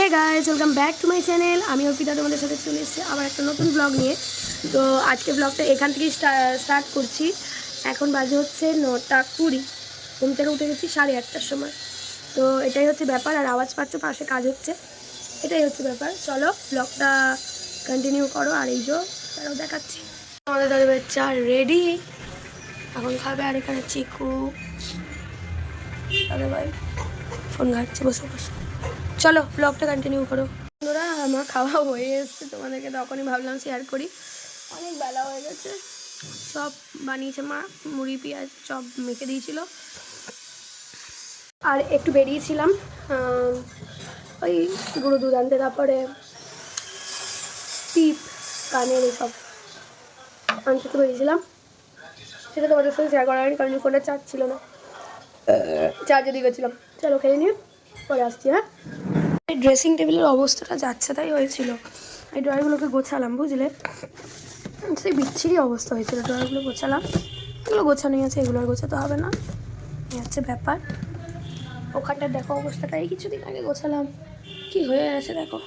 Hey guys welcome back to my channel আমি অর্পিতা তোমাদের সাথে চলে এসেছি আবার একটা নতুন ব্লগ নিয়ে। তো আজকে ব্লগটা এখান থেকেই স্টার্ট করছি। এখন বাজে হচ্ছে নটা কুড়ি। ঘুম থেকে উঠে গেছি সাড়ে আটটার সময়। তো এটাই হচ্ছে ব্যাপার, আর আওয়াজ পাচ্ছ পাশে কাজ হচ্ছে। এটাই হচ্ছে ব্যাপার। চলো ব্লগটা কন্টিনিউ করো, আর এই যে তারাও দেখাচ্ছি। আমাদের দাদা চা রেডি এখন খাবে আর এখানে চিকু। দাদা ভাই ফোন ঘাটছে, বসে বসে। চলো ব্লগটা কন্টিনিউ করো। বন্ধুরা আমার খাওয়া হয়ে এসছে তোমাদেরকে তখনই ভাবলাম শেয়ার করি। অনেক বেলা হয়ে গেছে সব বানিয়েছে মা মুড়ি পেঁয়াজ সব মেখে দিয়েছিল। আর একটু বেরিয়েছিলাম ওই গুঁড়ো দুধ আনতে তারপরে টিপ কানের এসব আনতে তো বেরিয়েছিলাম। সেটা তোমাদের সাথে শেয়ার করা হয়নি কারণ ফোনটা চার্জ ছিল না। চার্জে দিয়ে গেছিলাম। চলো খেয়ে নিয়ে পরে আসছি হ্যাঁ? এই ড্রেসিং টেবিলের অবস্থাটা যাচ্ছে তাই হয়েছিল। এই ড্রয়ারগুলোকে গোছালাম, বুঝলে? সেই বিচ্ছিরি অবস্থা হয়েছিল, ড্রয়ারগুলো গোছালাম। এগুলো গোছানোই আছে, এগুলো আর গোছাতে হবে না। এই হচ্ছে ব্যাপার। ওখানটা দেখো অবস্থাটা, এই কিছুদিন আগে গোছালাম। কি হয়ে আছে দেখো।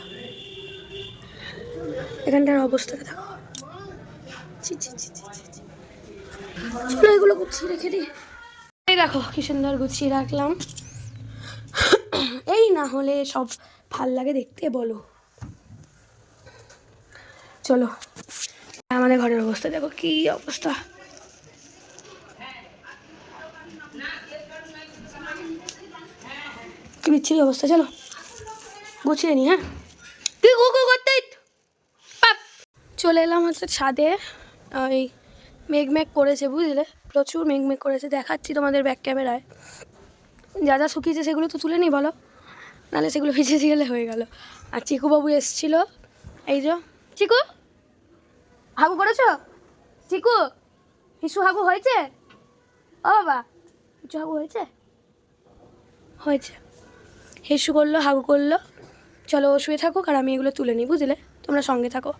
এখানটার অবস্থাটা দেখো। চলো এগুলো গুছিয়ে রেখে দিই। এই দেখো, কি সুন্দর গুছিয়ে রাখলাম। এই না হলে সব ভালো লাগে দেখতে, বলো। চলো। আমাদের ঘরের অবস্থা, দেখো কি অবস্থা। কি বিচ্ছিরি অবস্থা, চলো। গুছিয়ে নি হ্যাঁ? তুই গু করতে। চলে এলাম হচ্ছে ছাদে। ওই মেঘ মেঘ করেছে, বুঝলে? প্রচুর মেঘ মেঘ করেছে, দেখাচ্ছি তোমাদের ব্যাক ক্যামেরায় যা যা শুকিয়েছে সেগুলো তো তুলে নিই বলো। নাহলে সেগুলো ভিজে গেলে হয়ে গেল। আর চিকু বাবু এসছিল। এই যে। চিকু? হাগু করেছ? চিকু? হিসু হাগু হয়েছে? ও বাবা হিসু হাগু হয়েছে? হয়েছে। হিসু করল হাগু করল। চলো ও শুয়ে থাকুক আর আমি এগুলো তুলে নিই বুঝলে? তোমরা সঙ্গে থাকো।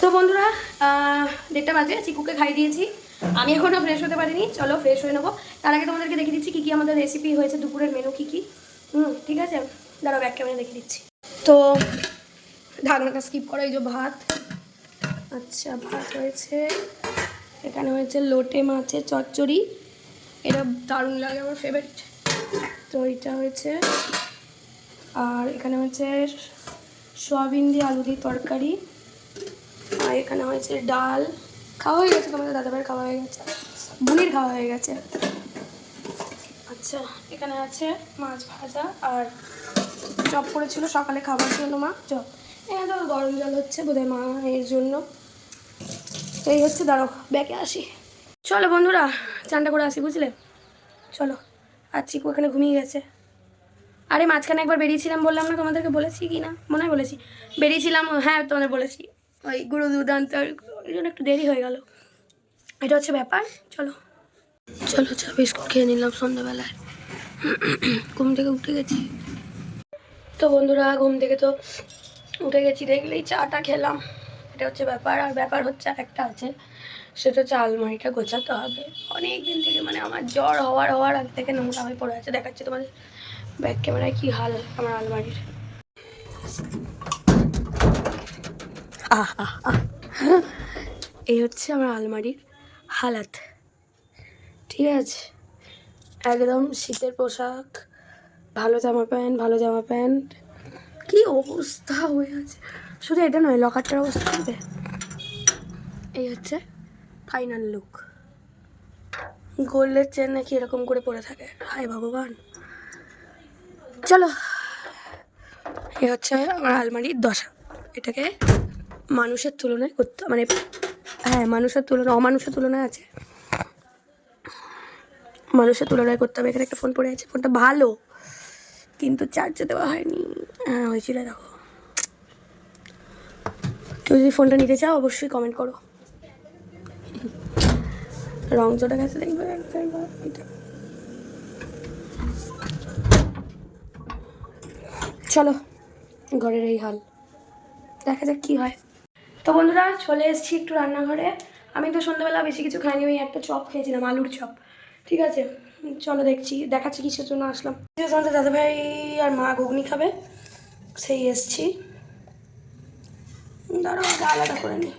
তো বন্ধুরা দেড়টা বাজে, চিকুকে খাই দিয়েছি। আমি এখনও ফ্রেশ হতে পারিনি, চলো ফ্রেশ হয়ে নেব। তার আগে তোমাদেরকে দেখে দিচ্ছি কী কী আমাদের রেসিপি হয়েছে, দুপুরের মেনু কী কী। হুম, ঠিক আছে? দাঁড়াও ব্যাক ক্যামেরা দেখে দিচ্ছি। তো, ঢাকনাটা স্কিপ করা, এই যে ভাত। আচ্ছা ভাত হয়েছে। এখানে হয়েছে লোটে মাছের চচ্চড়ি। এটা দারুণ লাগে, আমার ফেভারিট তো এটা হয়েছে। আর এখানে হচ্ছে সয়াবিন দিয়ে আলু দিয়ে তরকারি। আর এখানে হয়েছে ডাল। খাওয়া হয়ে গেছে তোমাদের দাদাভাইয়ের খাওয়া হয়ে গেছে। বুনির খাওয়া হয়ে গেছে। আচ্ছা এখানে আছে মাছ ভাজা আর চপ করেছিল, সকালে খাবার জন্য মা। চপ এখানে তো গরম জল হচ্ছে বোধহয় মা এর জন্য। এই হচ্ছে দাঁড়ো ব্যাকে আসি। চলো বন্ধুরা চানটা করে আসি, বুঝলে? চলো, আর চিকু এখানে ঘুমিয়ে গেছে। আরে, মাঝখানে একবার বেরিয়েছিলাম বললাম না তোমাদেরকে বলেছি কি না? মনে হয় বলেছি। বেরিয়েছিলাম হ্যাঁ তোমাদের বলেছি। ওই গুঁড়ো দুধ আনতে ওই জন্য একটু দেরি হয়ে গেল। এটা হচ্ছে ব্যাপার, চলো। চলো, চা, বিস্কুট খেয়ে নিলাম সন্ধ্যাবেলায়। ঘুম থেকে উঠে গেছি। তো বন্ধুরা, ঘুম থেকে তো উঠে গেছি, দেখলেই চাটা খেলাম। এটা হচ্ছে ব্যাপার, আর ব্যাপার হচ্ছে একটা আছে। সেটা হচ্ছে আলমারিটা গোছাতে হবে। অনেক দিন থেকে মানে আমার জ্বর হওয়ার হওয়ার আগে থেকে নোংরা হয়ে পড়ে আছে। দেখাচ্ছে তোমাদের ব্যাক ক্যামেরায় কী হাল আমার আলমারির। এই হচ্ছে আমার আলমারির হালাত। ঠিক আছে? একদম শীতের পোশাক, ভালো জামা প্যান্ট, ভালো জামা প্যান্ট। কি অবস্থা হয়ে আছে? শুধু এটা নয়, লকারটার অবস্থা হবে এই হচ্ছে ফাইনাল লুক গোল্ডের চেন নাকি এরকম করে পড়ে থাকে? হায় ভগবান। চলো, এ হচ্ছে আমার আলমারির দশা। এটাকে মানুষের তুলনায় করতে মানে হ্যাঁ মানুষের তুলনায় অমানুষের তুলনায় আছে। মানুষের তুলনায় করতে হবে। এখানে একটা ফোন পড়ে আছে। ফোনটা ভালো, কিন্তু চার্জে দেওয়া হয়নি। হ্যাঁ হয়েছিল, দেখো। কেউ যদি ফোনটা নিতে চাও, অবশ্যই কমেন্ট করো। রং চটে গেছে, দেখবে চলো, ঘরের এই হাল। দেখা যাক কি হয়। তো বন্ধুরা, চলে এসেছি একটু রান্নাঘরে। আমি তো সন্ধ্যাবেলা বেশি কিছু খাইনি, ওই একটা চপ খেয়েছিলাম, আলুর চপ। ঠিক আছে, চলো দেখছি, দেখাচ্ছি কিসের জন্য আসলাম। তোমাদের দাদাভাই আর মা ঘুগনি খাবে, সেই এসছি। আগে আলাদা করে নিই।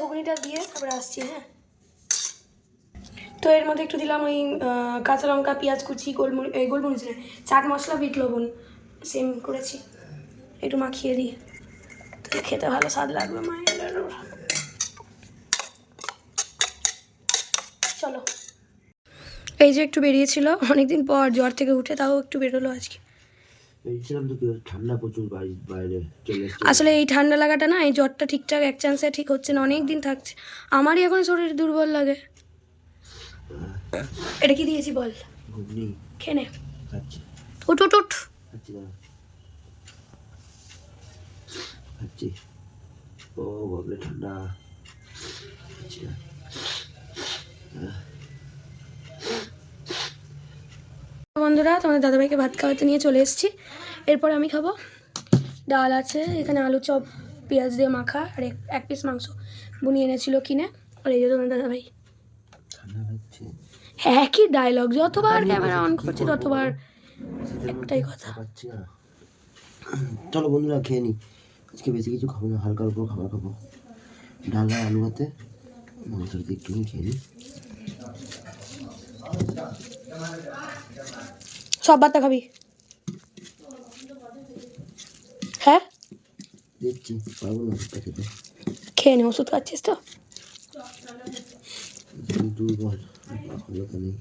ঘুগনিটা দিয়ে তারপরে আসছি হ্যাঁ। তো এর মধ্যে একটু দিলাম ওই কাঁচা লঙ্কা, পেঁয়াজ কুচি গোলমরিচ গোলমরিচ চাট মশলা, বিট লবণ সেম করেছি। একটু মাখিয়ে দিই। তো খেতে ভালো স্বাদ লাগবে মায়ের চলো। এই যে একটু বেরিয়েছিল অনেকদিন পর জ্বর থেকে উঠে তাও একটু বেরোলো আজকে। কি ঠান্ডা প্রচুর বাইরে আসলে এই ঠান্ডা লাগাটা না এই জ্বরটা ঠিকঠাক এক চান্সে ঠিক হচ্ছে না অনেক দিন থাকছে। আমারই এখন শরীর দুর্বল লাগে। এটা কি দিয়েছি বল? ঘুগনি। খেয়ে নে। খাচ্ছি। উঠ উঠ উঠ। খাচ্ছি ও বাবলে ঠান্ডা। বন্ধুরা তোমাদের দাদাভাইকে ভাত খাওয়াতে নিয়ে চলে এসেছি। এরপর আমি খাব ডাল আছে এখানে আলু চপ পেঁয়াজ দিয়ে মাখা আর এক- পিস মাংস বুনি এনেছিল কিনে। আর এই যে তোমার দাদাভাই। হ্যাঁ কি ডায়লগ যতবার ক্যামেরা অন করছি ততবার একটাই কথা। চলো বন্ধুরা খেয়ে নি। আজকে বেশি কিছু খাব না হালকার উপর খাবার খাব ডাল আর আলু ভাতে মাংসের দিয়ে একটুখানি খেয়ে নিই সব ভাতটা খাবি হ্যাঁ দেখছি পারব না ওষুধটা খেতে খেয়ে নে ওষুধ খাচ্ছিস তো একটু দুর্বল ভালো তো নেই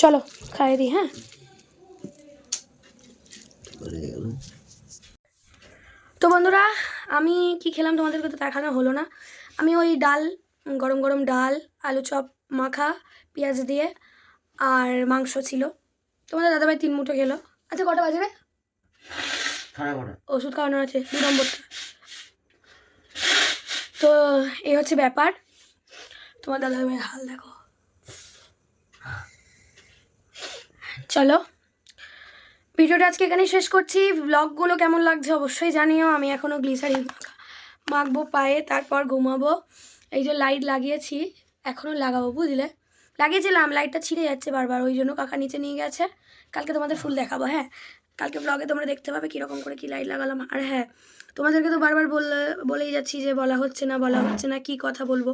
চলো খাইয়ে দিই হ্যাঁ পরে গেল তো বন্ধুরা আমি কি খেলাম তোমাদেরকে তো দেখানো হলো না। আমি ওই ডাল গরম গরম ডাল আলু চপ মাখা পেঁয়াজ দিয়ে আর মাংস ছিল। তোমাদের দাদাভাই তিন মুঠো খেলো। আচ্ছা কটা বাজে রে ওষুধ খাওয়ানোর আছে দু নম্বরটা। তো এই হচ্ছে ব্যাপার। তোমার দাদাভাইয়ের হাল দেখো। চলো। ভিডিওটা আজকে এখানে শেষ করছি। ব্লগগুলো কেমন লাগছে অবশ্যই জানিও। আমি এখনও গ্লিসারিন মাখা মাখবো পায়ে, তারপর ঘুমাবো। এই যে লাইট লাগিয়েছি এখনও লাগাবো, বুঝলে? লাগিয়েছিলাম লাইটটা ছিঁড়ে যাচ্ছে বারবার, ওই জন্য কাকা নিচে নিয়ে গেছে। কালকে তোমাদের ফুল দেখাবো হ্যাঁ? কালকে ব্লগে তোমরা দেখতে পাবে কীরকম করে কী লাইট লাগালাম। আর হ্যাঁ তোমাদেরকে তো বারবার বললে বলেই যাচ্ছি যে বলা হচ্ছে না, বলা হচ্ছে না, কী কথা বলব?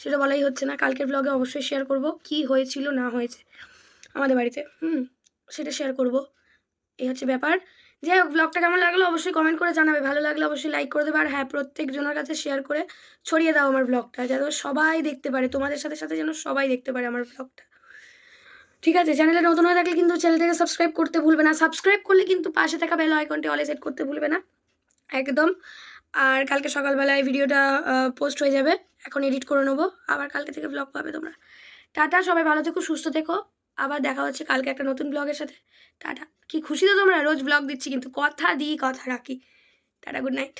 সেটা বলাই হচ্ছে না। কালকের ব্লগে অবশ্যই শেয়ার করব, কি হয়েছিল, না হয়েছে। আমাদের বাড়িতে, হুম, সেটা শেয়ার করব। এই হচ্ছে ব্যাপার। যাই হোক ব্লগটা কেমন লাগল অবশ্যই কমেন্ট করে জানাবে। ভালো লাগলে অবশ্যই লাইক করে দেবে। আর হ্যাঁ প্রত্যেকজনের কাছে শেয়ার করে ছড়িয়ে দাও আমার ব্লগটা যেন সবাই দেখতে পারে। তোমাদের সাথে সাথে যেন সবাই দেখতে পারে আমার ব্লগটা ঠিক আছে চ্যানেলে নতুন হয়ে থাকলে কিন্তু চ্যানেলটাকে সাবস্ক্রাইব করতে ভুলবে না। সাবস্ক্রাইব করলে কিন্তু পাশে থাকা বেল আইকনটি অলে সেট করতে ভুলবে না। একদম। আর কালকে সকালবেলায় ভিডিওটা পোস্ট হয়ে যাবে। এখন এডিট করে নেব। আবার কালকে থেকে ব্লগ পাবে তোমরা। টাটা, সবাই ভালো থেকো, সুস্থ থেকো। আবার দেখা হচ্ছে কালকে একটা নতুন ব্লগের সাথে। টাটা। কি খুশি তো তোমরা? রোজ ব্লগ দিচ্ছি, কিন্তু কথা দিই, কথা রাখি। Tata good night